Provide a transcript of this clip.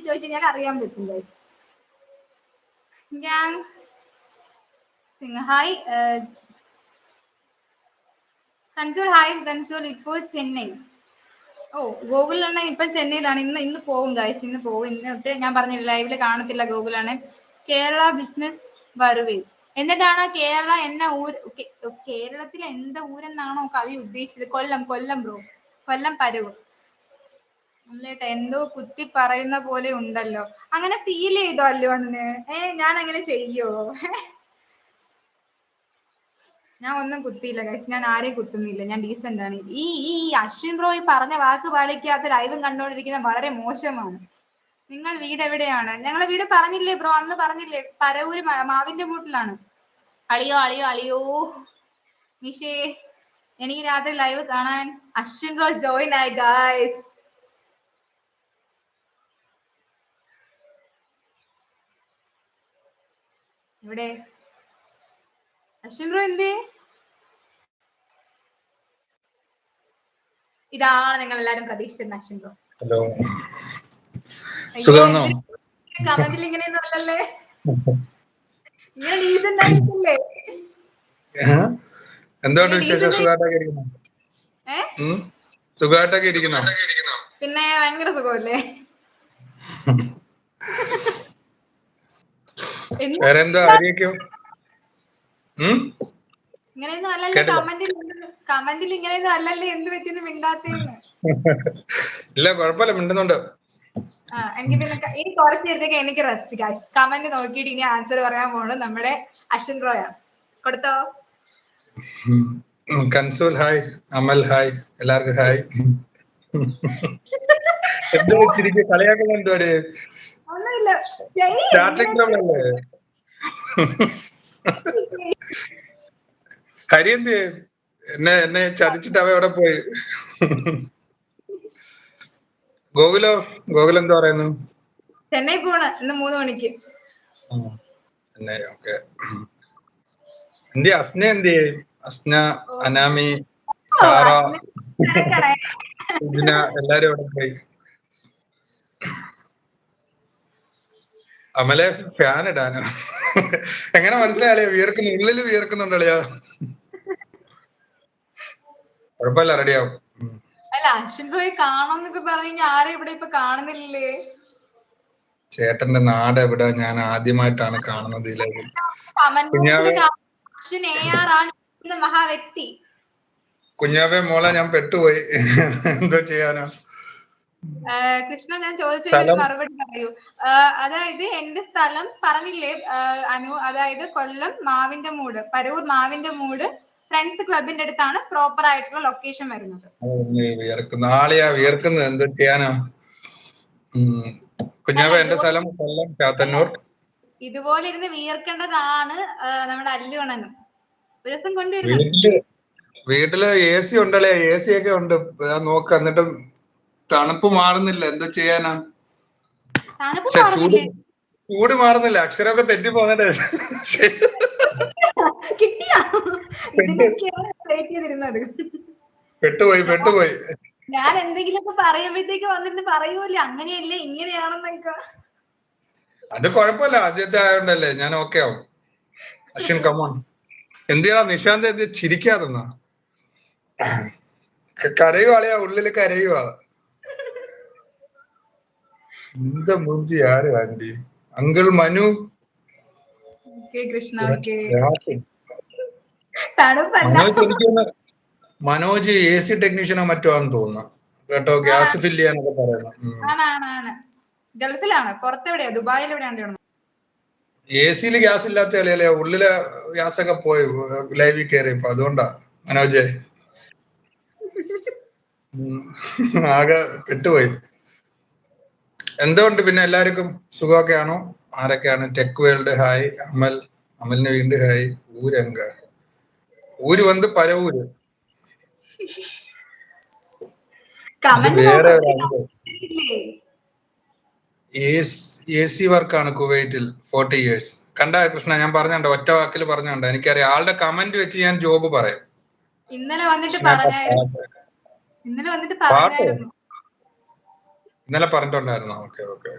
Comment ചോദിച്ചു അറിയാൻ പറ്റും ഗൈസ് ഞാൻ ഹായ് കൻസോൾ ഹായ് കൻസോൾ ഇപ്പോൾ ചെന്നൈ. ഓ ഗൂഗിളിലാണ് ഇപ്പൊ ചെന്നൈയിലാണ്. ഇന്ന് ഇന്ന് പോകും ഗൈസ് ഇന്ന് പോകും ഇന്ന് തൊട്ട് ഞാൻ പറഞ്ഞില്ല ലൈവിൽ കാണത്തില്ല ഗൂഗിളാണ് കേരള ബിസിനസ് വറുവേ എന്നിട്ടാണ് കേരള എന്ന ഊര് കേരളത്തിലെ എന്താ ഊരെന്നാണോ കവി ഉദ്ദേശിച്ചത്? കൊല്ലം കൊല്ലം ബ്രോ കൊല്ലം പരവ്. നമ്മളേട്ടാ എന്തോ കുത്തി പറയുന്ന പോലെ ഉണ്ടല്ലോ. അങ്ങനെ ഫീൽ ചെയ്തോ അല്ലോ അന്ന് ഏ ഞാൻ അങ്ങനെ ചെയ്യോ? ഞാൻ ഒന്നും കുത്തിയില്ല ഗൈസ് ഞാൻ ആരെയും കുത്തുന്നില്ല. ഞാൻ ഡീസെന്റ് ആണ്. ഈ ഈ അശ്വിൻ റോയ് പറഞ്ഞ വാക്ക് പാലിക്കാത്ത ലൈവും കണ്ടുകൊണ്ടിരിക്കുന്ന വളരെ മോശമാണ്. നിങ്ങൾ വീട് എവിടെയാണ്? ഞങ്ങളെ വീട് പറഞ്ഞില്ലേ ബ്രോ അന്ന് പറഞ്ഞില്ലേ പരവൂര് മാവിന്റെ മൂട്ടിലാണ്. അളിയോ അളിയോ അളിയോ. മിഷേ എനിക്ക് രാത്രി ലൈവ് കാണാൻ അശ്വിൻ റോയ് ജോയിൻ ആയി ഗായ്സ് ഇവിടെ അശ്വിൻ ബ്രോ എന്തേ? ഇതാണ് നിങ്ങൾ എല്ലാരും പ്രതീക്ഷിച്ചിരുന്ന അശ്വിൻ ബ്രോ. ഹലോ. സുഖമാണോ? കമന്റിൽ ഇങ്ങനെയൊന്നും അല്ലല്ലേ ഇങ്ങനെ ഡീസന്റ് ആയിട്ടില്ലേ എന്തുകൊണ്ട് വിശേഷം? സുഖമായിട്ടൊക്കെ ഇരിക്കുന്നു? സുഖമായിട്ടൊക്കെ ഇരിക്കുന്നു? പിന്നെ ഭയങ്കര സുഖമല്ലേ? ഇല്ല കുഴപ്പമില്ല മിണ്ടുന്നുണ്ട്. എനിക്ക് പിന്നെ ഇനി കുറച്ച് നേരത്തേക്ക് എനിക്ക് റെസ്റ്റ് ഗൈസ് കമന്റ് നോക്കിയിട്ട് ഇനി ആൻസർ പറയാൻ പോണു നമ്മുടെ അശ്വിൻ റോയാണ് കൊടുത്തോ? കൺസൂൽ ഹായ് അമൽ ഹായ് എല്ലാവർക്കും ഹായ് എന്തോ ചിരിക്ക് കളിയാക്കുന്ന എന്തുവാടി? ഒന്നുമില്ല. ഹരി എന്ത് എന്നെ എന്നെ ചതിച്ചിട്ട് അവ എവിടെ പോയി? ഗോകുലോ ഗോകുൽ എന്താ പറയുന്നു? ചെന്നൈ പോണ ഇന്ന് മൂന്ന് മണിക്ക്. ഓക്കെ. എന്തി അസ്ന എന്തി അസ്ന അനാമി സാറ എല്ലാരും അവിടെ പോയി? അമലെ ഫാൻ ഇടാനോ? എങ്ങനെ മനസ്സിലായാലേ വിയർക്കുന്നു ഉള്ളിൽ വിയർക്കുന്നുണ്ടല്ലോ കുഴപ്പമില്ല റെഡിയാവും അല്ല അശ്വിൻ റോയി കാണോന്നൊക്കെ പറഞ്ഞു ആരെ ഇവിടെ ഇപ്പൊ കാണുന്നില്ലേ? ചേട്ടന്റെ നാട് എവിടെ? ഞാൻ ആദ്യമായിട്ടാണ് കാണുന്നത് കുഞ്ഞാവേ. മോളെ ഞാൻ പെട്ടുപോയി. എന്തോ ചെയ്യാനോ? കൃഷ്ണ ഞാൻ ചോദിച്ചതിന്? മറുപടി പറയൂ. അതായത് എന്റെ സ്ഥലം പറഞ്ഞില്ലേ? അനു അതായത് കൊല്ലം മാവിന്റെ മൂട് പരൂർ മാവിന്റെ മൂട് ഫ്രണ്ട്സ് ക്ലബിന്റെ അടുത്താണ് പ്രോപ്പർ ആയിട്ടുള്ള ലൊക്കേഷൻ വരുന്നത്. വിയർക്കുന്നത് എന്തോ ചെയ്യാനോ. എന്റെ സ്ഥലം കൊല്ലം ചാത്തന്നൂർ. ഇതുപോലെ ഇരുന്ന് വിയർക്കേണ്ടതാണ് നമ്മുടെ അല്ലുവണനും ഒരു ദിവസം കൊണ്ടുവരുന്നു? വീട്ടിൽ എ സി ഉണ്ടല്ലേ? എ സി ഒക്കെ ഉണ്ട്. നോക്ക എന്നിട്ടും തണുപ്പ് മാറുന്നില്ല. എന്തോ ചെയ്യാനാ? ചൂട് ചൂട് മാറുന്നില്ല. അക്ഷരമൊക്കെ തെറ്റി ചെയ്തിരുന്നത്. പെട്ടുപോയി പെട്ടുപോയി. ഞാൻ എന്തെങ്കിലുമൊക്കെ പറയുമ്പോഴത്തേക്ക് വന്നിട്ട് പറയൂല്ലേ അങ്ങനെയല്ലേ ഇങ്ങനെയാണെന്നൊക്കെ. അത് കൊഴപ്പല്ല ആദ്യത്തെ ആയോണ്ടല്ലേ. ഞാൻ ഓക്കെ ആവും. അശ്വിൻ കമോൺ എന്തിനാ നിശാന്ത് എന്ത് ചിരിക്കാതെന്നാ കരയുവാളിയാ ഉള്ളിൽ കരയുവാ. എന്താ மூஞ்சி யாரு ஆண்டி அங்கிள். തണുപ്പല്ല. മനോജ് എ സി ടെക്നീഷ്യനോ മറ്റോ ആണെന്ന് തോന്നുന്നു. കേട്ടോ ഗ്യാസ് ഫില്ല് ചെയ്യാനൊക്കെ പറയണം. ഗൾഫിലാണ് പുറത്തെവിടെയാ? ദുബായിൽ എവിടെയാണ് എ സിയിൽ ഗ്യാസ് ഇല്ലാത്ത കളിയല്ലേ? ഉള്ളിലെ ഗ്യാസ് ഒക്കെ പോയി ലൈവിൽ കയറി ഇപ്പൊ. അതുകൊണ്ടാ മനോജ്. ആകെ പെട്ടുപോയി. എന്തുകൊണ്ട് പിന്നെ എല്ലാവർക്കും സുഖമൊക്കെ ആണോ ആരൊക്കെയാണ്? Tech world hi Amal. അമലിന് വീണ്ടും ഹായ്. ഊരങ്ക. ഊര് വന്ന് പരവൂര് വേറെ എ സി വർക്കാണ് കുവൈറ്റിൽ ഫോർട്ടി ഇയേഴ്സ് കണ്ട കൃഷ്ണ ഞാൻ പറഞ്ഞുണ്ട് ഒറ്റ വാക്കിൽ പറഞ്ഞുണ്ട്. എനിക്കറിയാം ആളുടെ കമന്റ് വെച്ച് ഞാൻ ജോബ് പറയാം. ഇന്നലെ വന്നിട്ട് ഇന്നലെ വന്നിട്ട് പറഞ്ഞായിരുന്നു. ഇന്നലെ പറഞ്ഞിട്ടുണ്ടായിരുന്നോ. Okay okay.